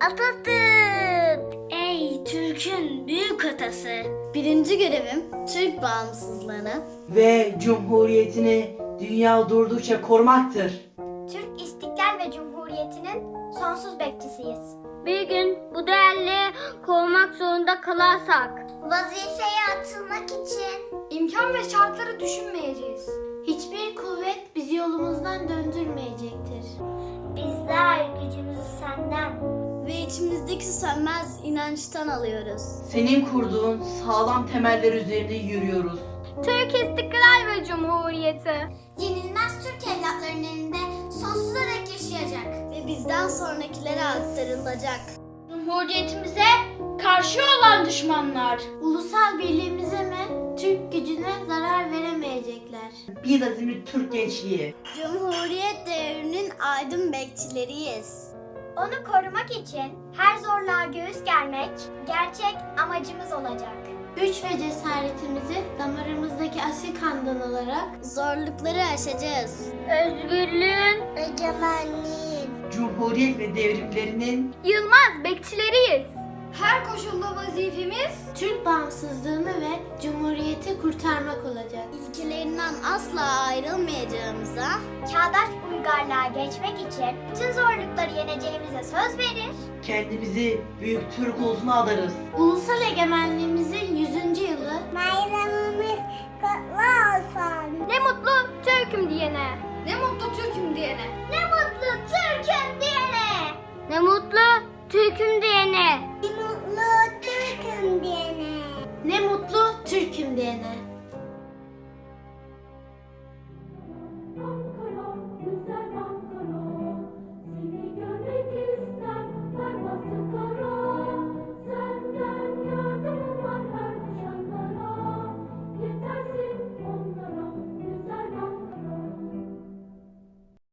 Atatürk. Ey Türk'ün büyük atası. Birinci görevim Türk bağımsızlığını, Ve cumhuriyetini dünya durdukça korumaktır. Türk İstiklal ve Cumhuriyeti'nin sonsuz bekçisiyiz. Bir gün bu değerli korumak zorunda kalarsak. Vazifeye atılmak için imkan ve şartları düşünmeyeceğiz. hiçbir kuvvet bizi yolumuzdan döndürmeyecektir. Bizler gücümüzü senden, Ve içimizdeki sönmez inançtan alıyoruz. Senin kurduğun sağlam temeller üzerinde yürüyoruz. Türk İstiklal ve Cumhuriyeti. yenilmez Türk evlatlarının elinde sonsuza dek yaşayacak. Ve bizden sonrakilere aktarılacak. Cumhuriyetimize karşı olan düşmanlar. Ulusal birliğimize mi, Türk gücüne zarar veremeyecekler. Biz azimli Türk gençliği. Cumhuriyet devrinin aydın bekçileriyiz. Onu korumak için her zorluğa göğüs germek gerçek amacımız olacak. Güç ve cesaretimizi damarımızdaki asil kandan alarak zorlukları aşacağız. Özgürlüğün Egemenliğin. Cumhuriyet ve devrimlerinin yılmaz bekçileriyiz. Her koşulda vazifemiz Türk bağımsızlığını ve cumhuriyeti kurtarmak olacak. İlkelerinden asla ayrılmayacağımıza çağdaş uygarlığa geçmek için bütün zorlukları yeneceğimize söz verir. kendimizi büyük Türk ulusuna adarız. ulusal egemenliğimizin 100. yılı Bayramımız kutlu olsun. Ne mutlu Türk'üm diyene. Ne mutlu Türk'üm diyene. Ne mutlu Türk'üm diyene. Ne mutlu Türk'üm diyene. Ne mutlu look.